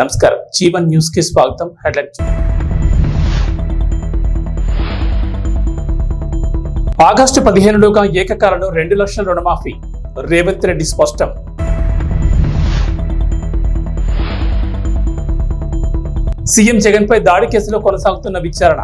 నమస్కారం. జీవన్ న్యూస్కి స్వాగతం హెడ్లైట్ ఆగస్టు పదిహేనులోగా ఏకకాలంలో రెండు లక్షల రుణమాఫీ. రేవంత్ రెడ్డి స్పష్టం. సీఎం జగన్ పై దాడి కేసులో కొనసాగుతున్న విచారణ.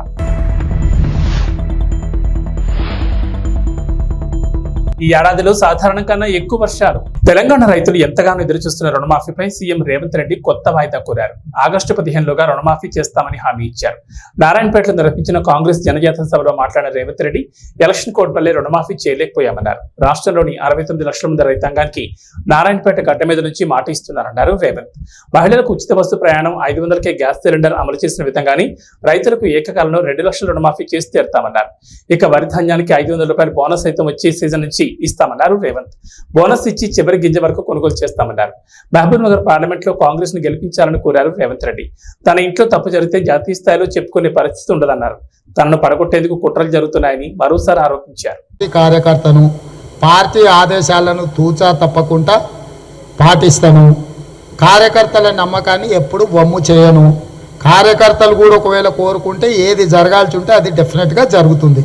ఈ ఏడాదిలో సాధారణం కన్నా ఎక్కువ వర్షాలు. తెలంగాణ రైతులు ఎంతగానో ఎదురుచూస్తున్న రుణమాఫీపై సీఎం రేవంత్ రెడ్డి కొత్త వాయిదా కోరారు. ఆగస్టు పదిహేనులోగా రుణమాఫీ చేస్తామని హామీ ఇచ్చారు. నారాయణపేటలో నిర్వహించిన కాంగ్రెస్ జనజాతర సభలో మాట్లాడిన రేవంత్ రెడ్డి ఎలక్షన్ కోడ్ వల్లే రుణమాఫీ చేయలేకపోయామన్నారు. రాష్ట్రంలోని అరవై తొమ్మిది లక్షల మంది రైతాంగానికి నారాయణపేట గడ్డ మీద నుంచి మాట ఇస్తున్నారన్నారు రేవంత్. మహిళలకు ఉచిత బస్సు ప్రయాణం ఐదు వందలకే గ్యాస్ సిలిండర్ అమలు చేసిన విధంగానే రైతులకు ఏకకాలంలో రెండు లక్షల రుణమాఫీ చేసి తీరుతామన్నారు. ఇక వరి ధాన్యానికి ఐదు వందల రూపాయల బోనస్ సైతం వచ్చే సీజన్ నుంచి ఇస్తామన్నారు రేవంత్. బోనస్ ఇచ్చి చివరి గింజ వరకు కొనుగోలు చేస్తామన్నారు. మహబూబ్ నగర్ పార్లమెంట్లో కాంగ్రెస్ను గెలిపించాలని కోరారు రేవంత్ రెడ్డి. తన ఇంట్లో తప్పు జరిగితే జాతీయ స్థాయిలో చెప్పుకునే పరిస్థితి ఉండదన్నారు. తనను పడగొట్టేందుకు కుట్రలు జరుగుతున్నాయని మరోసారి ఆరోపించారు. కార్యకర్తను పార్టీ ఆదేశాలను తూచా తప్పకుండా పాటిస్తాను. కార్యకర్తల నమ్మకాన్ని ఎప్పుడు వమ్ము చేయను. కార్యకర్తలు కూడా ఒకవేళ కోరుకుంటే ఏది జరగాల్సి ఉంటే అది డెఫినెట్గా జరుగుతుంది.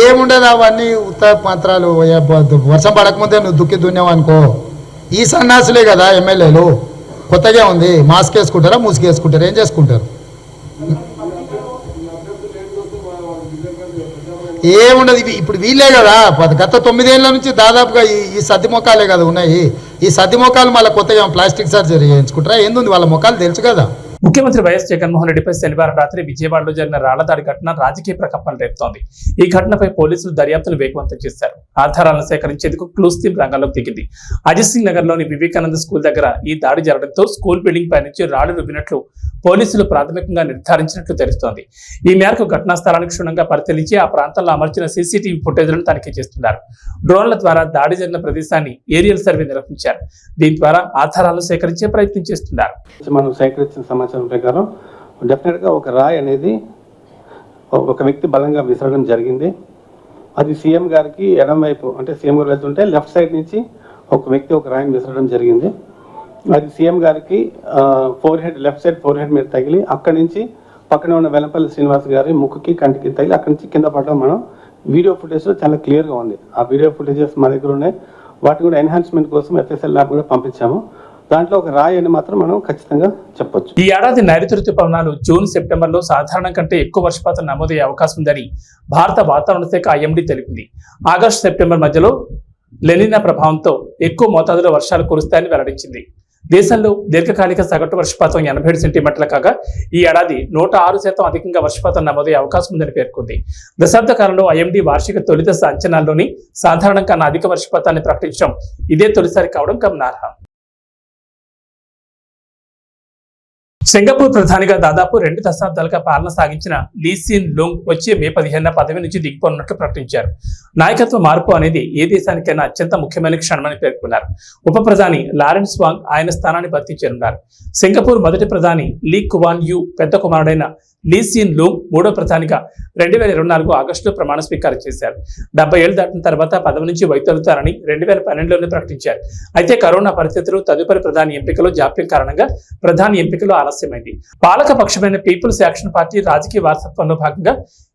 ఏముండదు అవన్నీ ఉత్తర మాత్రాలు వర్షం పడకముందే నువ్వు దుక్కి దున్నావనుకో ఈ సన్నాసులే కదా ఎమ్మెల్యేలు. కొత్తగా ఉంది మాస్క్ వేసుకుంటారా ముసుగు వేసుకుంటారా ఏం చేసుకుంటారు? ఏముండదు ఇవి ఇప్పుడు వీళ్ళే కదా గత తొమ్మిదేళ్ళ నుంచి దాదాపుగా ఈ ఈ సద్ది మొక్కలే కదా ఉన్నాయి. ఈ సద్ది మొక్కలు మళ్ళీ కొత్తగా ప్లాస్టిక్ సర్జరీ చేయించుకుంటారా? ఏంది వాళ్ళ మొక్కలు తెలుసు కదా. ముఖ్యమంత్రి వైఎస్ జగన్మోహన్ రెడ్డిపై శనివారం రాత్రి విజయవాడలో జరిగిన రాళ్ళ దాడి ఘటన రాజకీయ ప్రకంపన రేపుతోంది. ఈ ఘటనపై పోలీసులు దర్యాప్తును వేగవంతం చేశారు. ఆధారాలను సేకరించేందుకు క్లూస్ టీం రంగంలోకి దిగింది. అజిత్ సింగ్ నగర్లోని వివేకానంద స్కూల్ దగ్గర ఈ దాడి జరగడంతో స్కూల్ బిల్డింగ్ పై నుంచి రాళ్ళు రుబ్బినట్లు పోలీసులు ప్రాథమికంగా నిర్ధారించినట్లు తెలుస్తోంది. ఈ మేరకు ఘటనా స్థలానికి క్షుణ్ణంగా పరిశీలించి ఆ ప్రాంతంలో అమర్చిన సీసీటీవీ ఫుటేజ్లను తనిఖీ చేస్తున్నారు. డ్రోన్ల ద్వారా దాడి జరిగిన ప్రదేశాన్ని ఏరియల్ సర్వే నిర్వహించారు. దీని ద్వారా ఆధారాలను సేకరించే ప్రయత్నం చేస్తున్నారు. మనం సేకరించిన సమాచారం ప్రకారం డెఫినెట్గా ఒక రాయి అనేది ఒక వ్యక్తి బలంగా విసరడం జరిగింది. అది సీఎం గారికి ఎడం వైపు అంటే సీఎం గారు వెళ్తుంటే లెఫ్ట్ సైడ్ నుంచి ఒక వ్యక్తి ఒక రాయిని విసరడం జరిగింది. అది సీఎం గారికి forehead left side forehead మీద తగిలి అక్కడి నుంచి పక్కనే ఉన్న వెలంపల్లి శ్రీనివాస్ గారి ముక్కుకి కంటికి తగిలి అక్కడి నుంచి కింద పడడం మనం వీడియో ఫుటేజ్లో చాలా క్లియర్గా ఉంది. ఆ వీడియో ఫుటేజెస్ మా దగ్గర ఉన్నాయి. వాటి కూడా ఎన్హాన్స్మెంట్ కోసం ఎఫ్ఎస్ఎల్ ల్యాబ్ కూడా పంపించాము. దాంట్లో ఒక రాయి అని మాత్రం మనం ఖచ్చితంగా చెప్పొచ్చు. ఈ ఏడాది నైరుతి ఋతుపవనాలు జూన్ సెప్టెంబర్లో సాధారణం కంటే ఎక్కువ వర్షపాతం నమోదయ్యే అవకాశం ఉందని భారత వాతావరణ శాఖ ఐఎండీ తెలిపింది. ఆగస్టు సెప్టెంబర్ మధ్యలో లెనినా ప్రభావంతో ఎక్కువ మోతాదులో వర్షాలు కురుస్తాయని వెల్లడించింది. దేశంలో దీర్ఘకాలిక సగటు వర్షపాతం ఎనభై ఏడు సెంటీమీటర్ల కాగా ఈ ఏడాది నూట ఆరు శాతం అధికంగా వర్షపాతం నమోదయ్యే అవకాశం ఉందని పేర్కొంది. దశాబ్ద కాలంలో ఐఎండీ వార్షిక తొలిదశ అంచనాల్లోని సాధారణం కన్నా అధిక వర్షపాతాన్ని ప్రకటించడం ఇదే తొలిసారి కావడం గమనార్హం. సింగపూర్ ప్రధానిగా దాదాపు రెండు దశాబ్దాలుగా పాలన సాగించిన లీసిన్ లోంగ్ వచ్చే మే పదిహేను పదవి నుంచి దిగిపోనున్నట్లు ప్రకటించారు. నాయకత్వ మార్పు అనేది ఏ దేశానికైనా అత్యంత ముఖ్యమైన క్షణమని పేర్కొన్నారు. ఉప ప్రధాని లారెన్స్ వాంగ్ ఆయన స్థానాన్ని భర్తీ చేరున్నారు. సింగపూర్ మొదటి ప్రధాని లీ కువాన్ యూ పెద్ద కుమారుడైన లీసిన్ లూంగ్ మూడో ప్రధానిగా రెండు వేల ఇరవై నాలుగు ఆగస్టులో ప్రమాణ స్వీకారం చేశారు. డెబ్బై ఏళ్ళు దాటిన తర్వాత పదవి నుంచి వైదొలుతారని రెండు వేల పన్నెండులోనే ప్రకటించారు. అయితే కరోనా పరిస్థితులు తదుపరి ప్రధాని ఎంపికలో జాప్యం కారణంగా ప్రధాని ఎంపికలో ఆలస్యమైంది. పాలక పక్షమైన పీపుల్స్ యాక్షన్ పార్టీ రాజకీయ వారసత్వంలో భాగంగా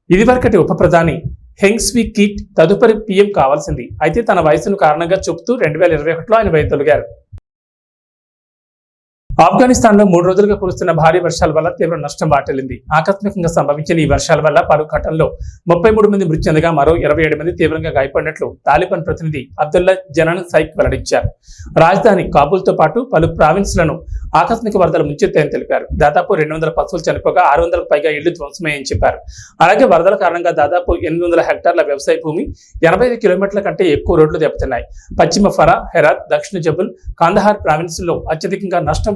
ఇదివరకటి ఉప ప్రధాని హెంగ్స్వి కిట్ తదుపరి పీఎం కావాల్సింది. అయితే తన వయసును కారణంగా చెబుతూ రెండు వేల ఇరవై ఒకటిలో ఆయన వైదొలిగారు ఆఫ్ఘనిస్తాన్లో మూడు రోజులుగా కురుస్తున్న భారీ వర్షాల వల్ల తీవ్ర నష్టం వాటిల్లింది. ఆకస్మికంగా సంభవించిన ఈ వర్షాల వల్ల పలు ఘటనలో ముప్పై మూడు మంది మృతి చెందగా మరో ఇరవై ఏడు మంది తీవ్రంగా గాయపడినట్లు తాలిబాన్ ప్రతినిధి అబ్దుల్లా జనన్ సైక్ వెల్లడించారు. రాజధాని కాబూల్తో పాటు పలు ప్రావిన్స్లను ఆకస్మిక వరదలు ముంచెత్తాయని తెలిపారు. దాదాపు రెండు వందల పశువులు చనిపోగా ఆరు వందలకు పైగా ఇళ్ళు ధ్వంసమయ్యని చెప్పారు. అలాగే వరదల కారణంగా దాదాపు ఎనిమిది వందల హెక్టార్ల వ్యవసాయ భూమి ఎనభై ఐదు కిలోమీటర్ల కంటే ఎక్కువ రోడ్లు దెబ్బతిన్నాయి. పశ్చిమ ఫరా హెరాత్ దక్షిణ జబుల్ కాందహార్ ప్రావిన్స్లో అత్యధికంగా నష్టం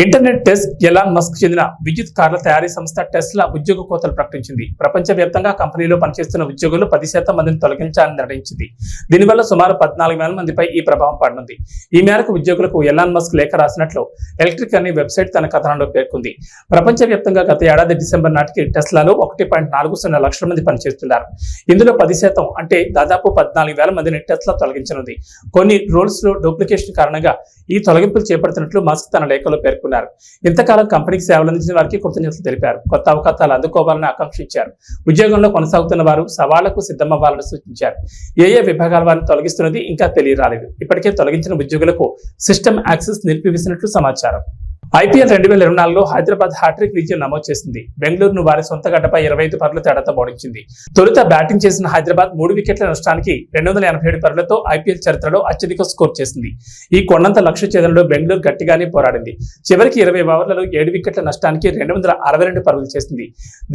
ఇంటర్నెట్ టెస్ట్ ఎలాన్ మస్క్ చెందిన విద్యుత్ కార్ల తయారీ సంస్థ టెస్లా ఉద్యోగ కోతలు ప్రకటించింది. ప్రపంచవ్యాప్తంగా కంపెనీలో పనిచేస్తున్న ఉద్యోగులు పది శాతం మందిని తొలగించాలని నిర్ణయించింది. దీనివల్ల సుమారు పద్నాలుగు వేల మందిపై ఈ ప్రభావం పడనుంది ఈ మేరకు ఉద్యోగులకు ఎలాన్ మస్క్ లేఖ రాసినట్లు ఎలక్ట్రిక్ అనే వెబ్సైట్ తన కథనంలో పేర్కొంది. ప్రపంచవ్యాప్తంగా గత ఏడాది డిసెంబర్ నాటికి టెస్లాలో ఒకటి పాయింట్ నాలుగు సున్నా లక్షల మంది పనిచేస్తున్నారు. ఇందులో పది శాతం అంటే దాదాపు పద్నాలుగు వేల మందిని టెస్లా తొలగించనుంది. కొన్ని రోల్స్లో డూప్లికేషన్ కారణంగా ఈ తొలగింపులు చేపడుతున్నట్లు మస్క్ తన లేఖలో పేర్కొన్నారు. ఇంతకాలం కంపెనీకి సేవలు అందించిన వారికి కృతజ్ఞతలు తెలిపారు. కొత్త అవకాశాలు అందుకోవాలని ఆకాంక్షించారు. ఉద్యోగంలో కొనసాగుతున్న వారు సవాళ్ళకు సిద్ధమవ్వాలని సూచించారు. ఏ ఏ విభాగాల వారిని తొలగిస్తున్నది ఇంకా తెలియరాలేదు. ఇప్పటికే తొలగించిన ఉద్యోగులకు సిస్టమ్ యాక్సెస్ నిలిపివేసినట్లు సమాచారం. ఐపీఎల్ రెండు వేల ఇరవై నాలుగులో హైదరాబాద్ హ్యాట్రిక్ విజయం నమోదు చేసింది. బెంగళూరును వారి సొంత గడ్డపై ఇరవై ఐదు పరుల తేడాతో ఓడించింది తొలుత బ్యాటింగ్ చేసిన హైదరాబాద్ మూడు వికెట్ల నష్టానికి రెండు వందల ఎనభై ఏడు పరులతో ఐపీఎల్ చరిత్రలో అత్యధిక స్కోర్ చేసింది. ఈ కొండంత లక్ష్య ఛేదనలో బెంగళూరు గట్టిగానే పోరాడింది. చివరికి ఇరవై ఓవర్లలో ఏడు వికెట్ల నష్టానికి రెండు వందల అరవై రెండు పరుగులు చేసింది.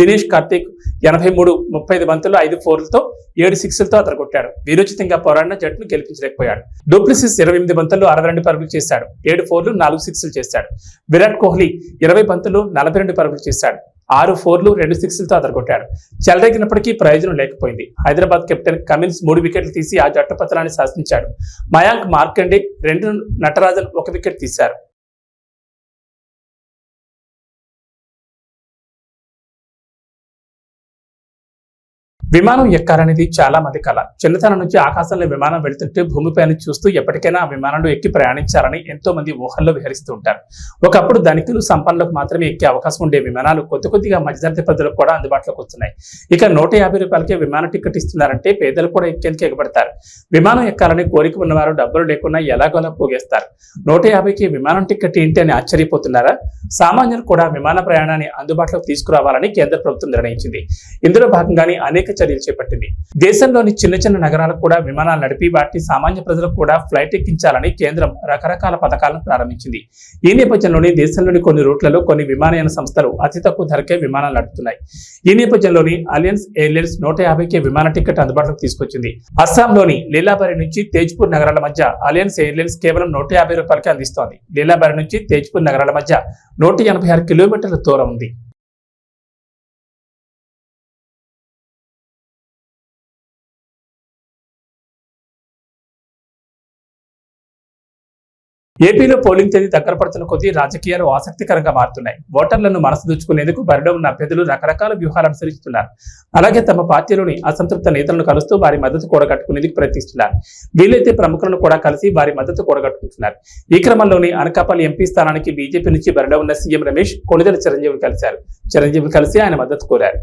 దినేష్ కార్తీక్ ఎనభై మూడు ముప్పై ఐదు బంతుల్లో ఐదు ఫోర్లతో ఏడు సిక్స్లతో అతరగొట్టాడు వీరోచితంగా పోరాడిన జట్టును గెలిపించలేకపోయాడు. డూప్లిసిస్ ఇరవై ఎనిమిది బంతుల్లో అరవై రెండు పరుగులు చేశాడు. ఏడు ఫోర్లు నాలుగు సిక్స్లు చేశాడు. విరాట్ కోహ్లీ ఇరవై బంతులు నలభై రెండు పరుగులు చేశాడు. ఆరు ఫోర్లు రెండు సిక్స్లతో అదరగొట్టాడు. చెలరేగినప్పటికీ ప్రయోజనం లేకపోయింది. హైదరాబాద్ కెప్టెన్ కమిన్స్ మూడు వికెట్లు తీసి ఆ జట్టు శాసించాడు. మయాంక్ మార్కండే రెండు నటరాజన్ ఒక వికెట్ తీశారు. విమానం ఎక్కాలనేది చాలా మంది కళ చిన్నతనం నుంచి ఆకాశంలో విమానం వెళుతుంటే భూమిపైన చూస్తూ ఎప్పటికైనా ఆ విమానంలో ఎక్కి ప్రయాణించాలని ఎంతో మంది ఊహల్లో విహరిస్తూ ఉంటారు. ఒకప్పుడు ధనికులు సంపన్నులకు మాత్రమే ఎక్కే అవకాశం ఉండే విమానాలు కొద్ది కొద్దిగా మధ్యతరగతి ప్రజలకు కూడా అందుబాటులోకి వస్తున్నాయి. ఇక నూట యాభై రూపాయలకే విమాన టికెట్ ఇస్తున్నారంటే పేదలు కూడా ఎక్కేందుకు ఎగబడతారు. విమానం ఎక్కాలని కోరిక ఉన్నవారు డబ్బులు లేకుండా ఎలాగోలా పోగేస్తారు. నూట యాభైకి విమానం టికెట్ ఏంటి అని ఆశ్చర్యపోతున్నారా? సామాన్యులు కూడా విమాన ప్రయాణాన్ని అందుబాటులోకి తీసుకురావాలని కేంద్ర ప్రభుత్వం నిర్ణయించింది. ఇందులో భాగంగానే అనేక చర్యలు చేపట్టింది. దేశంలోని చిన్న చిన్న నగరాలకు కూడా విమానాలు నడిపి వాటిని సామాన్య ప్రజలకు కూడా ఫ్లైట్ ఎక్కించాలని కేంద్రం రకరకాల పథకాలను ప్రారంభించింది. ఈ నేపథ్యంలోనే దేశంలోని కొన్ని రూట్లలో కొన్ని విమానయాన సంస్థలు అతి తక్కువ ధరకే విమానాలు నడుపుతున్నాయి. ఈ నేపథ్యంలోని అలియన్స్ ఎయిర్లైన్స్ నూట యాభైకే విమాన టికెట్ అందుబాటులోకి తీసుకొచ్చింది. అస్సాంలోని లీలాబారి నుంచి తేజ్పూర్ నగరాల మధ్య అలియన్స్ ఎయిర్లైన్స్ కేవలం నూట యాభై రూపాయలకే అందిస్తోంది. లీలాబారి నుంచి తేజ్పూర్ నగరాల మధ్య నూట ఎనభై ఆరు కిలోమీటర్ల దూరం ఉంది. ఏపీలో పోలింగ్ తేదీ దగ్గర పడుతున్న కొద్దీ రాజకీయాలు ఆసక్తికరంగా మారుతున్నాయి. ఓటర్లను మనసు దుచ్చుకునేందుకు బరిలో ఉన్న అభ్యర్థులు రకరకాల వ్యూహాలు అనుసరిస్తున్నారు. అలాగే తమ పార్టీలోని అసంతృప్త నేతలను కలుస్తూ వారి మద్దతు కూడగట్టుకునేందుకు ప్రయత్నిస్తున్నారు. వీలైతే ప్రముఖులను కూడా కలిసి వారి మద్దతు కూడగట్టుకుంటున్నారు. ఈ క్రమంలోనే అనకాపల్లి ఎంపీ స్థానానికి బీజేపీ నుంచి బరిలో ఉన్న సీఎం రమేష్ కొణిదెల చిరంజీవి కలిశారు. చిరంజీవి కలిసి ఆయన మద్దతు కోరారు.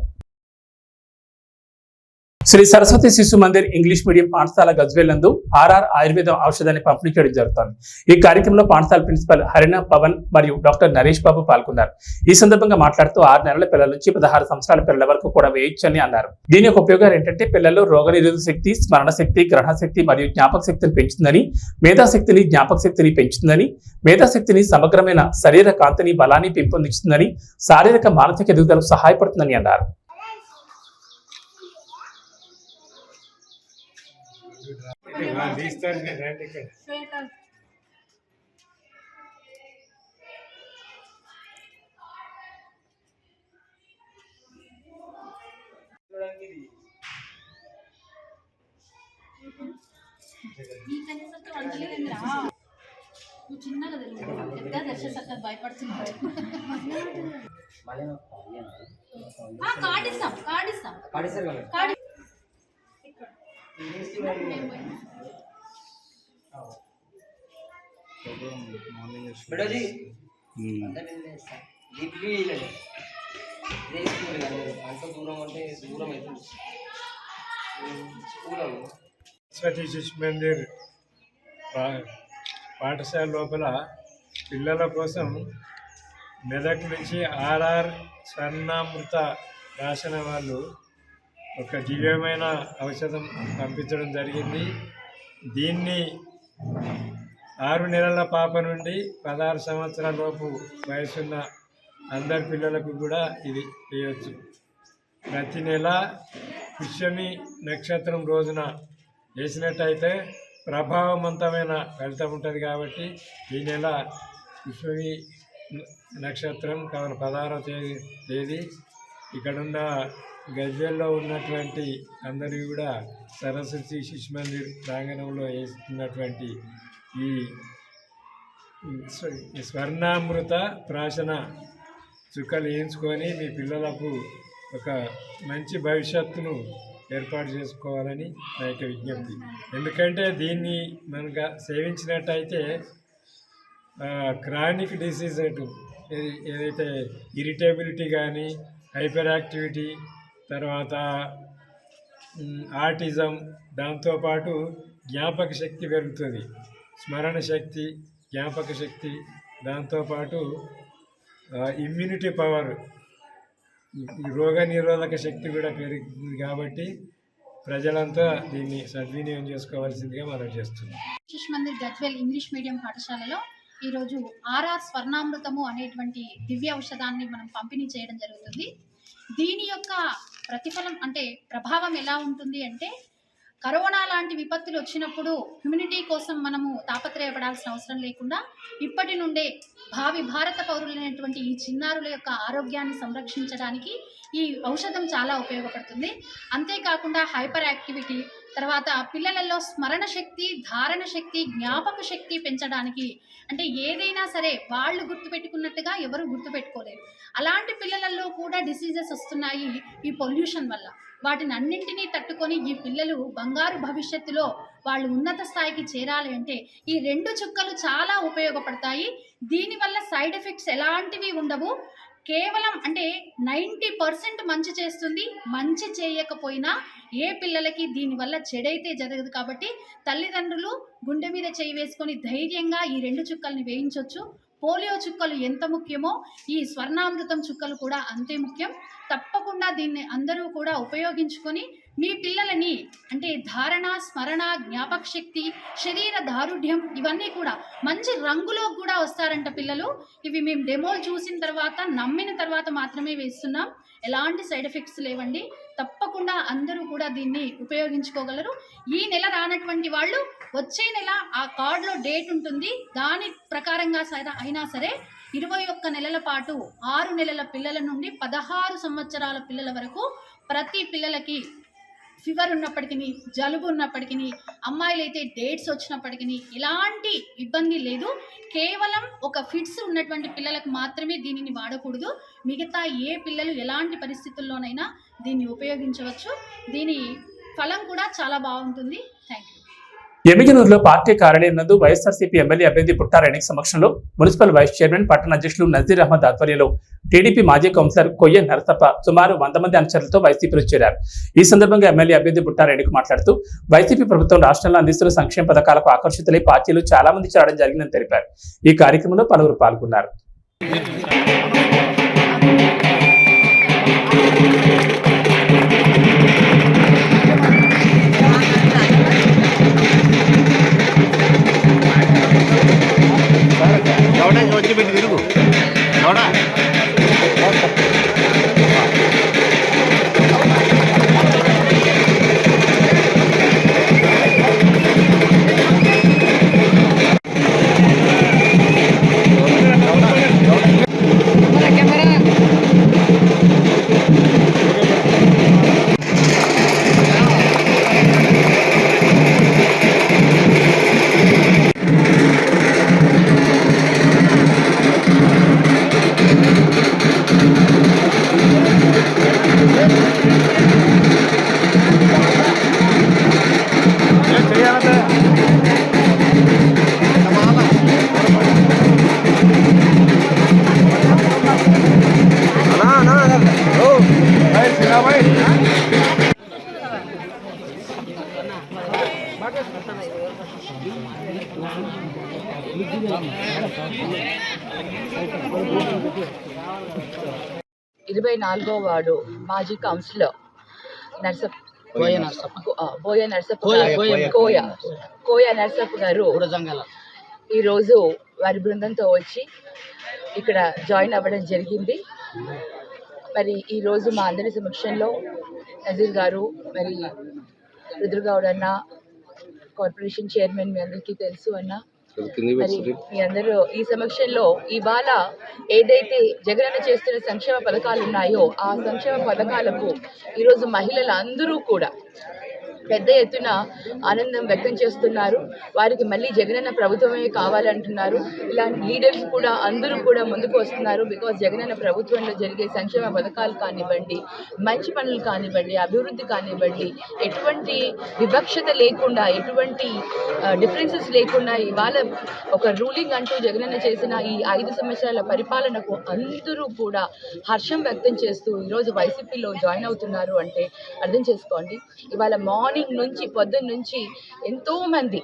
శ్రీ సరస్వతి శిశు మందిర్ ఇంగ్లీష్ మీడియం పాఠశాల గజ్వేలందు ఆర్ఆర్ ఆయుర్వేదం ఔషధాన్ని పంపిణీ చేయడం జరుగుతోంది. ఈ కార్యక్రమంలో పాఠశాల ప్రిన్సిపల్ హరిణ పవన్ మరియు డాక్టర్ నరేష్ బాబు పాల్గొన్నారు. ఈ సందర్భంగా మాట్లాడుతూ ఆరు నెలల పిల్లల నుంచి పదహారు సంవత్సరాల పిల్లల వరకు కూడా వేయొచ్చని అన్నారు. దీని యొక్క ఉపయోగాలు ఏంటంటే పిల్లల్లో రోగనిరోధక శక్తి స్మరణ శక్తి గ్రహణ శక్తి మరియు జ్ఞాపక శక్తిని పెంచుతుందని మేధాశక్తిని జ్ఞాపక శక్తిని పెంచుతుందని మేధాశక్తిని సమగ్రమైన శరీర కాంతిని బలాన్ని పెంపొందిస్తుందని శారీరక మానసిక ఎదుగుదలకు సహాయపడుతుందని అన్నారు. నువ్వు చిన్నగా తెలుగు పెద్ద దర్శసక్క భయపడుతున్నాడు ఆ, కార్డ్ ఇస్తాం కార్డ్ ఇస్తాం. అంత దూరం అంటే దూరం అవుతుంది స్కూల్ సరస్వతి శిశు మందిర్ పా- పాఠశాల లోపల పిల్లల కోసం మెదక్ నుంచి ఆర్ఆర్ స్వర్ణామృత రాసిన వాళ్ళు ఒక దివ్యమైన ఔషధం పంపించడం జరిగింది. దీన్ని ఆరు నెలల పాప నుండి పదహారు సంవత్సరాల లోపు వయసున్న అందరి పిల్లలకు కూడా ఇది చేయవచ్చు ప్రతి నెల పుష్యమి నక్షత్రం రోజున వేసినట్టయితే ప్రభావవంతమైన ఫలితం ఉంటుంది కాబట్టి ఈ నెల పుష్యమి నక్షత్రం కావాలి పదహారవ తేదీ తేదీ. ఇక్కడున్న గజ్వెల్లో ఉన్నటువంటి అందరివి కూడా సరస్వతి శిశు మందిర్ ప్రాంగణంలో వేస్తున్నటువంటి ఈ స్వర్ణామృత ప్రాశన చుక్కలు వేయించుకొని మీ పిల్లలకు ఒక మంచి భవిష్యత్తును ఏర్పాటు చేసుకోవాలని నా యొక్క విజ్ఞప్తి. ఎందుకంటే దీన్ని మనకు సేవించినట్టయితే క్రానిక్ డిసీజ్ అటు ఏదైతే ఇరిటేబిలిటీ కానీ హైపర్ యాక్టివిటీ తర్వాత ఆటిజం దాంతోపాటు జ్ఞాపక శక్తి పెరుగుతుంది. స్మరణ శక్తి జ్ఞాపక శక్తి దాంతోపాటు ఇమ్యూనిటీ పవర్ ఈ రోగ నిరోధక శక్తి కూడా పెరుగుతుంది కాబట్టి ప్రజలంతా దీన్ని సద్వినియోగం చేసుకోవాల్సిందిగా మనం చేస్తున్నాం. శిశు మందిర్ గజ్వెల్ ఇంగ్లీష్ మీడియం పాఠశాలలో ఈరోజు ఆర్ఆర్ స్వర్ణామృతము అనేటువంటి దివ్య ఔషధాన్ని మనం పంపిణీ చేయడం జరుగుతుంది. దీని యొక్క ప్రతిఫలం అంటే ప్రభావం ఎలా ఉంటుంది అంటే కరోనా లాంటి విపత్తులు వచ్చినప్పుడు హ్యూమినిటీ కోసం మనము తాపత్రయపడాల్సిన అవసరం లేకుండా ఇప్పటి నుండే భావి భారత పౌరులైనటువంటి ఈ చిన్నారుల యొక్క ఆరోగ్యాన్ని సంరక్షించడానికి ఈ ఔషధం చాలా ఉపయోగపడుతుంది. అంతేకాకుండా హైపర్ యాక్టివిటీ తర్వాత పిల్లలలో స్మరణ శక్తి ధారణ శక్తి జ్ఞాపక శక్తి పెంచడానికి అంటే ఏదైనా సరే వాళ్ళు గుర్తుపెట్టుకున్నట్టుగా ఎవరు గుర్తుపెట్టుకోలేరు. అలాంటి పిల్లలలో కూడా డిసీజెస్ వస్తున్నాయి ఈ పొల్యూషన్ వల్ల. వాటిని అన్నింటినీ తట్టుకొని ఈ పిల్లలు బంగారు భవిష్యత్తులో వాళ్ళు ఉన్నత స్థాయికి చేరాలి అంటే ఈ రెండు చుక్కలు చాలా ఉపయోగపడతాయి. దీనివల్ల సైడ్ ఎఫెక్ట్స్ ఎలాంటివి ఉండవు. కేవలం అంటే నైంటీ పర్సెంట్ మంచి చేస్తుంది మంచి చేయకపోయినా ఏ పిల్లలకి దీనివల్ల చెడైతే జరగదు కాబట్టి తల్లిదండ్రులు గుండె మీద చేయి వేసుకొని ధైర్యంగా ఈ రెండు చుక్కల్ని వేయించవచ్చు పోలియో చుక్కలు ఎంత ముఖ్యమో ఈ స్వర్ణామృతం చుక్కలు కూడా అంతే ముఖ్యం. తప్పకుండా దీన్ని అందరూ కూడా ఉపయోగించుకొని మీ పిల్లలని అంటే ధారణ స్మరణ జ్ఞాపక శక్తి శరీర దారుఢ్యం ఇవన్నీ కూడా మంచి రంగులో కూడా వస్తారంట పిల్లలు. ఇవి మేము డెమోలు చూసిన తర్వాత నమ్మిన తర్వాత మాత్రమే వేస్తున్నాం. ఎలాంటి సైడ్ ఎఫెక్ట్స్ లేవండి. తప్పకుండా అందరూ కూడా దీన్ని ఉపయోగించుకోగలరు. ఈ నెల రానటువంటి వాళ్ళు వచ్చే నెల ఆ కార్డులో డేట్ ఉంటుంది. దాని ప్రకారంగా సరే అయినా సరే ఇరవై ఒక్క నెలల పాటు ఆరు నెలల పిల్లల నుండి పదహారు సంవత్సరాల పిల్లల వరకు ప్రతి పిల్లలకి ఫీవర్ ఉన్నప్పటికీ జలుబు ఉన్నప్పటికీ అమ్మాయిలైతే డేట్స్ వచ్చినప్పటికీ ఎలాంటి ఇబ్బంది లేదు. కేవలం ఒక ఫిట్స్ ఉన్నటువంటి పిల్లలకు మాత్రమే దీనిని వాడకూడదు. మిగతా ఏ పిల్లలు ఎలాంటి పరిస్థితుల్లోనైనా దీన్ని ఉపయోగించవచ్చు. దీని ఫలం కూడా చాలా బాగుంటుంది. థ్యాంక్ యూ ఎమిగనూరులో పార్టీ కార్యాలయం నందు వైఎస్ఆర్సీపీ ఎమ్మెల్యే అభ్యర్థి పుట్టారెడ్డి సమక్షంలో మున్సిపల్ వైస్ చైర్మన్ పట్టణ అధ్యక్షులు నజీర్ అహ్మద్ ఆధ్వర్యంలో టీడీపీ మాజీ కౌన్సిలర్ కొయ్య నరసప్ప సుమారు వంద మంది అనుచరులతో వైసీపీలో చేరారు. ఈ సందర్భంగా ఎమ్మెల్యే అభ్యర్థి పుట్టారేణికి మాట్లాడుతూ వైసీపీ ప్రభుత్వం రాష్ట్రంలో అందిస్తున్న సంక్షేమ పథకాలకు ఆకర్షితులై పార్టీలు చాలా మంది చేరడం జరిగిందని తెలిపారు. ఈ కార్యక్రమంలో పలువురు పాల్గొన్నారు. ఇరవై నాలుగో వార్డు మాజీ కౌన్సిలర్ నర్సప్ బోయ నర్సప్ప కోయ కోయ నర్సప్ప గారు ఈరోజు వారి బృందంతో వచ్చి ఇక్కడ జాయిన్ అవ్వడం జరిగింది. మరి ఈరోజు మా అందరి సమక్షంలో నజీర్ గారు మరి రుద్రగౌడ్ అన్న కార్పొరేషన్ చైర్మన్ మీ అందరికీ తెలుసు అన్న. మరి మీ అందరూ ఈ సమక్షంలో ఇవాళ ఏదైతే జగనన్న చేస్తున్న సంక్షేమ పథకాలు ఉన్నాయో ఆ సంక్షేమ పథకాలకు ఈరోజు మహిళలు అందరూ కూడా పెద్ద ఎత్తున ఆనందం వ్యక్తం చేస్తున్నారు. వారికి మళ్ళీ జగనన్న ప్రభుత్వమే కావాలంటున్నారు. ఇలాంటి లీడర్స్ కూడా అందరూ కూడా ముందుకు వస్తున్నారు. బికాజ్ జగనన్న ప్రభుత్వంలో జరిగే సంక్షేమ పథకాలు కానివ్వండి మంచి పనులు కానివ్వండి అభివృద్ధి కానివ్వండి ఎటువంటి వివక్షత లేకుండా ఎటువంటి డిఫరెన్సెస్ లేకుండా ఇవాళ ఒక రూలింగ్ అంటూ జగనన్న చేసిన ఈ ఐదు సంవత్సరాల పరిపాలనకు అందరూ కూడా హర్షం వ్యక్తం చేస్తూ ఈరోజు వైసీపీలో జాయిన్ అవుతున్నారు అంటే అర్థం చేసుకోండి. ఇవాళ మార్నింగ్ నుంచి పొద్దున్న నుంచి ఎంతో మంది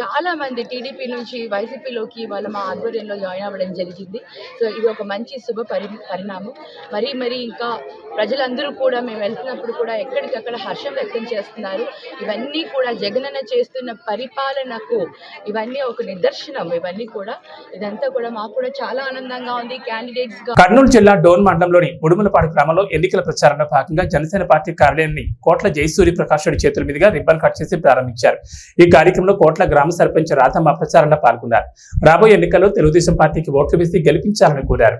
చాలా మంది టీడీపీ నుంచి వైసీపీలోకి వాళ్ళ మా ఆధ్వర్యంలో జాయిన్ అవ్వడం జరిగింది. సో ఇది ఒక మంచి శుభ పరి పరిణామం. మరి మరి ఇంకా ప్రజలందరూ కూడా మేము వెళ్తున్నప్పుడు కూడా ఎక్కడికక్కడ హర్షం వ్యక్తం చేస్తున్నారు. ఇవన్నీ కూడా జగనన్న చేస్తున్న పరిపాలనకు ఇవన్నీ ఒక నిదర్శనం. ఇవన్నీ కూడా ఇదంతా కూడా మాకు కూడా చాలా ఆనందంగా ఉంది. క్యాండిడేట్స్ కర్నూలు జిల్లా డోన్ మండలంలోని ఉడుమలపాడు గ్రామంలో ఎన్నికల ప్రచారంలో భాగంగా జనసేన పార్టీ కార్యాలయాన్ని కోట్ల జయసూరి ప్రకాష్ రెడ్డి చేతుల మీదుగా రిబ్బన్ కట్ చేసి ప్రారంభించారు. ఈ కార్యక్రమంలో కోట్ల గ్రామ సర్పంచ్ రాధమ్మ ప్రచారంలో పాల్గొన్నారు. రాబోయే ఎన్నికల్లో తెలుగుదేశం పార్టీకి ఓట్లు వేసి గెలిపించాలని కోరారు.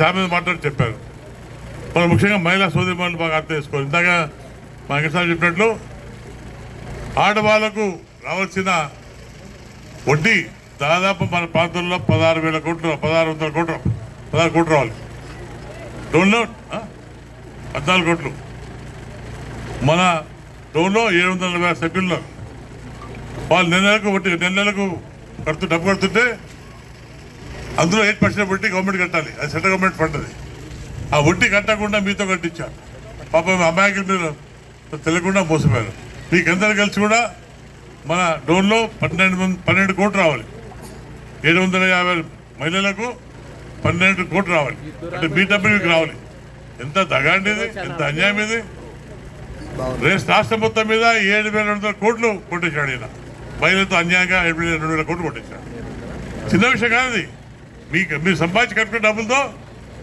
చాలా మంది మాట్లాడి చెప్పారు. మనం ముఖ్యంగా మహిళా సోదరిమణులు బాగా అర్థం చేసుకోవాలి. ఇందాక మా వెంకటస్వామి చెప్పినట్లు ఆడవాళ్ళకు రావాల్సిన వడ్డీ దాదాపు మన ప్రాంతంలో పదహారు వేల కోట్లు పదహారు వందల కోట్లు పదహారు కోట్లు రావాలి. డోన్లో పద్నాలుగు కోట్లు. మన డోన్లో ఏడు వందల నలభై ఆరు సభ్యుల్లో. వాళ్ళు నెల నెలకు వడ్డీ నెల నెలకు కడుతూ డబ్బు కడుతుంటే అందులో ఎయిట్ పర్సెంట్ వడ్డీ గవర్నమెంట్ కట్టాలి. అది సెంట్రల్ గవర్నమెంట్ ఫండ్ అది ఆ వడ్డీ కట్టకుండా మీతో కట్టించారు. పాపం అమాయకులు మీరు తెలియకుండా మోసపోయారు. మీకు కలిసి కూడా మన డోన్లో పన్నెండు పన్నెండు కోట్లు రావాలి. ఏడు వందల యాభై మహిళలకు పన్నెండు కోట్లు రావాలి. అంటే మీ డబ్బు మీకు రావాలి. ఎంత దగాండిది ఎంత అన్యాయం ఇది? రేస్ రాష్ట్రం మొత్తం మీద ఏడు వేల రెండు వందల కోట్లు కొట్టేశాడు ఈయన. మహిళలతో అన్యాయంగా ఏడు వేల రెండు వేల కోట్లు కొట్టేశాడు. చిన్న విషయం కాదు మీకు మీరు సంపాదించి కట్టుకున్న డబ్బులతో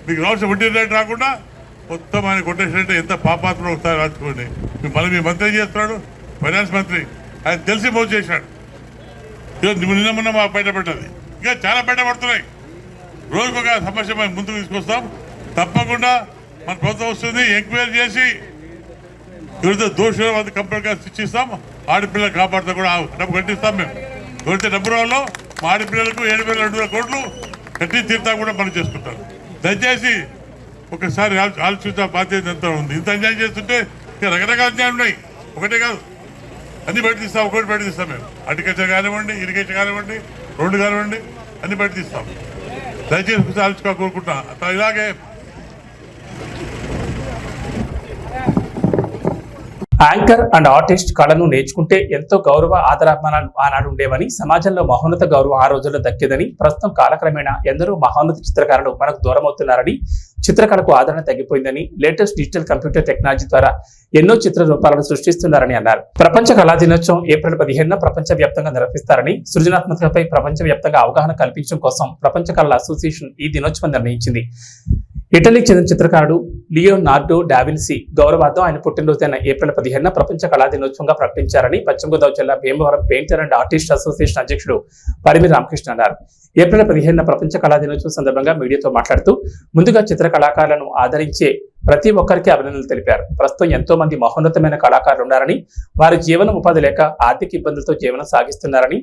మీకు రావాల్సిన వడ్డీ రేట్ రాకుండా మొత్తం ఆయన కొట్టేసినట్టే ఎంత పాపాత్మ ఒకసారి రాసుకోండి. మీ- మళ్ళీ మీ మంత్రి చేస్తున్నాడు? ఫైనాన్స్ మంత్రి. ఆయన తెలిసి మోసం చేశాడు. ఈరోజు నిన్న మొన్న మా బయటపడ్డది. ఇంకా చాలా బయటపడుతున్నాయి. రోజుకు ఒక సమస్య మేము ముందుకు తీసుకొస్తాం. తప్పకుండా మన ప్రభుత్వం వస్తుంది. ఎంక్వైరీ చేసి ఎవరితో దోషులు అది కంప్లీట్గా శిక్షిస్తాం ఆడపిల్లలు కాపాడుతూ కూడా డబ్బు కట్టిస్తాం మేము. ఎవరైతే డబ్బు రావాలో మా ఆడపిల్లలకు ఏడు వేల రెండు వేల కోట్లు కట్టి తీర్థా కూడా మనం చేసుకుంటారు. దయచేసి ఒకసారి ఆలోచించా బాధ్యత ఎంత ఉంది. ఇంత అన్యాయం చేస్తుంటే రకరకాల అన్యాయం ఉన్నాయి. ఒకటే కాదు. అన్ని బయట తీస్తాం ఒకటి బయట తీస్తాం మేము. అగ్రికల్చర్ కానివ్వండి ఇరిగేషన్ కానివ్వండి రోడ్డు కానివ్వండి అన్ని బయట తీస్తాం. దయచేసి ఒకసారి ఆలోచించుకో కోరుకుంటున్నా. ఇలాగే యాంకర్ అండ్ ఆర్టిస్ట్ కళను నేర్చుకుంటే ఎంతో గౌరవ ఆదరాభిమానాలు ఆనాడు ఉండేవని సమాజంలో మహోన్నత గౌరవం ఆ రోజుల్లో దక్కేదని ప్రస్తుతం కాలక్రమేణా ఎందరో మహోన్నత చిత్రకారులు మనకు దూరమవుతున్నారని చిత్రకళకు ఆదరణ తగ్గిపోయిందని లేటెస్ట్ డిజిటల్ కంప్యూటర్ టెక్నాలజీ ద్వారా ఎన్నో చిత్ర రూపాలను సృష్టిస్తున్నారని అన్నారు. ప్రపంచ కళా దినోత్సవం ఏప్రిల్ పదిహేనున ప్రపంచ వ్యాప్తంగా నిర్వహిస్తారని సృజనాత్మకతపై ప్రపంచ వ్యాప్తంగా అవగాహన కల్పించడం కోసం ప్రపంచ కళల అసోసియేషన్ ఈ దినోత్సవం నిర్ణయించింది. ఇటలీకి చెందిన చిత్రకారుడు లియో నార్డో డావిన్సీ గౌరవార్థం ఆయన పుట్టినరోజైన ఏప్రిల్ పదిహేనున ప్రపంచ కళా దినోత్సవంగా ప్రకటించారని పశ్చిమ గోదావరి జిల్లా Bhimavaram painter and artist association అధ్యక్షుడు పరిమి రామకృష్ణ అన్నారు. ఏప్రిల్ పదిహేనున ప్రపంచ కళా దినోత్సవం సందర్భంగా మీడియాతో మాట్లాడుతూ ముందుగా చిత్రకళ కళాకారులను ఆదరించే ప్రతి ఒక్కరికి అభినందనలు తెలిపారు. ప్రస్తుతం ఎంతో మంది మహోన్నతమైన కళాకారులు ఉన్నారని వారి జీవన ఉపాధి లేక ఆర్థిక ఇబ్బందులతో జీవనం సాగిస్తున్నారని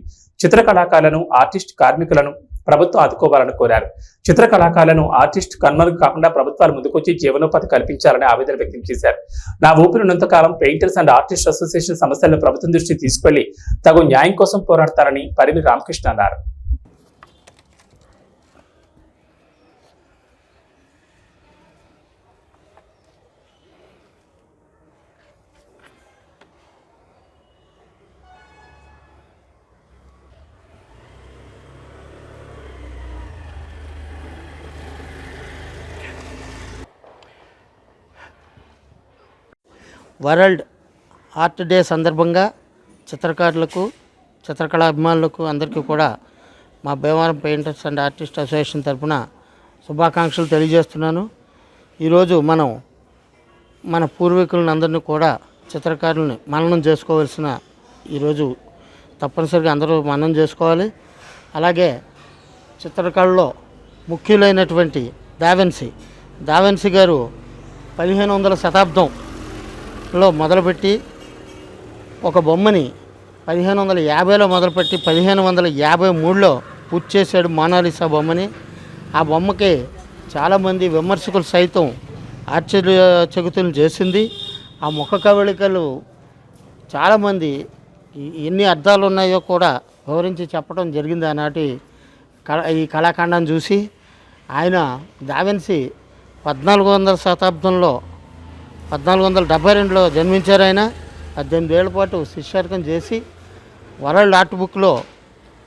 చిత్ర కళాకారులను ఆర్టిస్ట్ కార్మికులను ప్రభుత్వం ఆదుకోవాలని కోరారు. చిత్ర కళాకారులను ఆర్టిస్ట్ కన్మలకు కాకుండా ప్రభుత్వాలు ముందుకొచ్చి జీవనోపాధి కల్పించాలని ఆవేదన వ్యక్తం చేశారు. నా ఊపిరి కాలం పెయింటర్స్ అండ్ ఆర్టిస్ట్ అసోసియేషన్ సమస్యలను ప్రభుత్వం దృష్టికి తీసుకెళ్ళి తగు న్యాయం కోసం పోరాడతారని పరిమి రామకృష్ణ అన్నారు. వరల్డ్ ఆర్ట్ డే సందర్భంగా చిత్రకారులకు చిత్రకళా అభిమానులకు అందరికీ కూడా మా Bhimavaram painters and artist association తరఫున శుభాకాంక్షలు తెలియజేస్తున్నాను. ఈరోజు మనం మన పూర్వీకులను అందరినీ కూడా చిత్రకారుల్ని మననం చేసుకోవాల్సిన ఈరోజు తప్పనిసరిగా అందరూ మననం చేసుకోవాలి. అలాగే చిత్రకళలో ముఖ్యులైనటువంటి దావెన్సీ దావెన్సీ గారు పదిహేను వందల శతాబ్దం లో మొదలుపెట్టి ఒక బొమ్మని పదిహేను వందల యాభైలో మొదలుపెట్టి పదిహేను వందల యాభై మూడులో పూర్తి చేశాడు మోనాలిసా బొమ్మని. ఆ బొమ్మకి చాలామంది విమర్శకులు సైతం ఆశ్చర్యచకితులు చేసింది. ఆ ముఖ కవళికలు చాలామంది ఎన్ని అర్థాలు ఉన్నాయో కూడా వివరించి చెప్పడం జరిగింది ఆనాటి కళ ఈ కళాఖండాన్ని చూసి. ఆయన దావెన్సి పద్నాలుగు వందల శతాబ్దంలో పద్నాలుగు వందల డెబ్బై రెండులో జన్మించారు ఆయన. పద్దెనిమిది ఏళ్ళ పాటు శిష్యార్కం చేసి వరల్డ్ ఆర్ట్ బుక్లో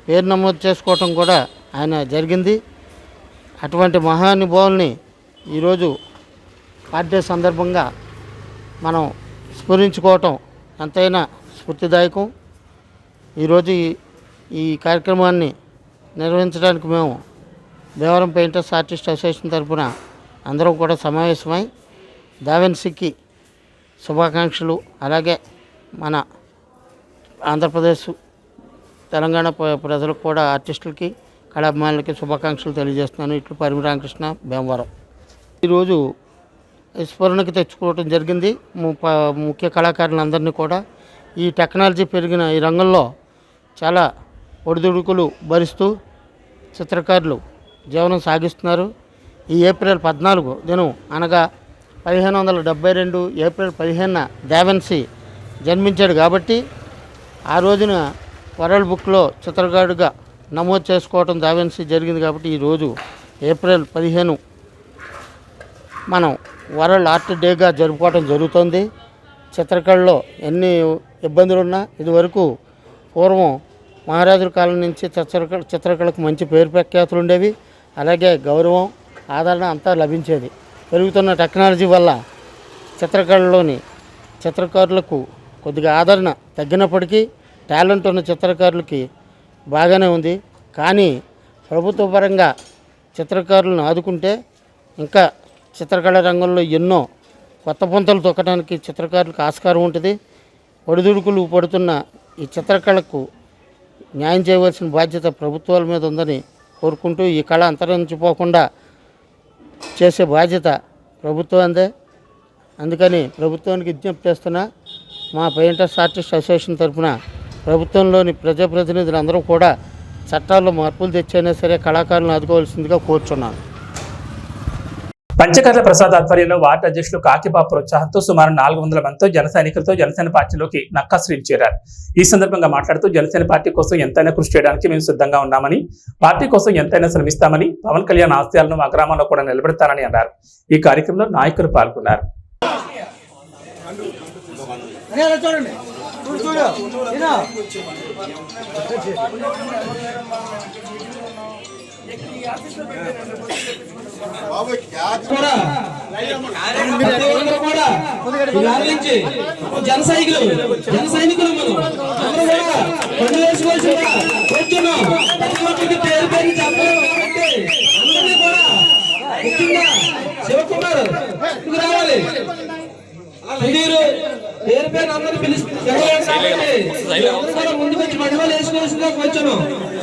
పేరు నమోదు చేసుకోవటం కూడా ఆయన జరిగింది. అటువంటి మహానుభావుల్ని ఈరోజు బర్త్డే సందర్భంగా మనం స్మరించుకోవటం ఎంతైనా స్ఫూర్తిదాయకం. ఈరోజు ఈ- ఈ కార్యక్రమాన్ని నిర్వహించడానికి మేము దేవరం పెయింటర్స్ ఆర్టిస్ట్ అసోసియేషన్ తరఫున అందరం కూడా సమావేశమై దావెన్సీకి శుభాకాంక్షలు. అలాగే మన ఆంధ్రప్రదేశ్ తెలంగాణ ప్ర- ప్రజలకు కూడా ఆర్టిస్టులకి కళాభిమానులకి శుభాకాంక్షలు తెలియజేస్తున్నాను. ఇట్లు పరిమి రామకృష్ణ భీమవరం. ఈరోజు స్మరణకి తెచ్చుకోవడం జరిగింది. ము- ముఖ్య కళాకారులందరినీ కూడా. ఈ టెక్నాలజీ పెరిగిన ఈ రంగంలో చాలా ఒడిదుడుకులు భరిస్తూ చిత్రకారులు జీవనం సాగిస్తున్నారు. ఈ ఏప్రిల్ పద్నాలుగు దినం అనగా పదిహేను వందల డెబ్బై రెండు ఏప్రిల్ పదిహేనున దేవెన్సీ జన్మించాడు కాబట్టి ఆ రోజున వరల్డ్ బుక్లో చిత్రకారుడుగా నమోదు చేసుకోవటం దావెన్సీ జరిగింది కాబట్టి ఈరోజు ఏప్రిల్ పదిహేను మనం వరల్డ్ ఆర్ట్ డేగా జరుపుకోవటం జరుగుతుంది. చిత్రకళలో ఎన్ని ఇబ్బందులున్నా ఇదివరకు పూర్వం మహారాజుల కాలం నుంచి చిత్రకళ చిత్రకళకు మంచి పేరు ప్రఖ్యాతులు ఉండేవి. అలాగే గౌరవం ఆదరణ అంతా లభించేది. పెరుగుతున్న టెక్నాలజీ వల్ల చిత్రకళలోని చిత్రకారులకు కొద్దిగా ఆదరణ తగ్గినప్పటికీ టాలెంట్ ఉన్న చిత్రకారులకి బాగానే ఉంది. కానీ ప్రభుత్వ పరంగా చిత్రకారులను ఆదుకుంటే ఇంకా చిత్రకళ రంగంలో ఎన్నో కొత్త పొంతలు తొక్కడానికి చిత్రకారులకు ఆస్కారం ఉంటుంది. ఒడిదుడుకులు పడుతున్న ఈ చిత్రకళకు న్యాయం చేయవలసిన బాధ్యత ప్రభుత్వాల మీద ఉందని కోరుకుంటూ ఈ కళ అంతరించిపోకుండా చేసే బాధ్యత ప్రభుత్వందే. అందుకని ప్రభుత్వానికి విజ్ఞప్తి చేస్తున్నా మా పెయింటర్స్ ఆర్టిస్ట్ అసోసియేషన్ తరఫున ప్రభుత్వంలోని ప్రజాప్రతినిధులందరూ కూడా చట్టాల్లో మార్పులు తెచ్చైనా సరే కళాకారులను ఆదుకోవాల్సిందిగా కోరుచున్నాను. పంచకర్ల ప్రసాద్ ఆధ్వర్యంలో వార్డు అధ్యక్షులు కాకిబాబు ప్రోత్సాహంతో సుమారు నాలుగు వందల మందితో జన సైనికులతో జనసేన పార్టీలోకి నక్కాశ్రీలు చేరారు. ఈ సందర్భంగా మాట్లాడుతూ జనసేన పార్టీ కోసం ఎంతైనా కృషి చేయడానికి మేము సిద్ధంగా ఉన్నామని పార్టీ కోసం ఎంతైనా శ్రమిస్తామని పవన్ కళ్యాణ్ ఆశయాలను మా గ్రామంలో కూడా నిలబెడతానని అన్నారు. ఈ కార్యక్రమంలో నాయకులు పాల్గొన్నారు. జన సైనికులు జన సైనికులు అందరూ కూడా పని వేసుకోవాల్సిందిగా కూర్చున్నాం. ప్రతి ఒక్కరికి పేరు పేరు చెప్పడం అందరినీ కూడా ముఖ్యంగా శివకుమార్ రావాలి. పేరు పేరు అందరూ పిలిచి ముందుకు వచ్చి మధ్యలో వేసుకోవాల్సిందిగా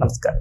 నమస్కారం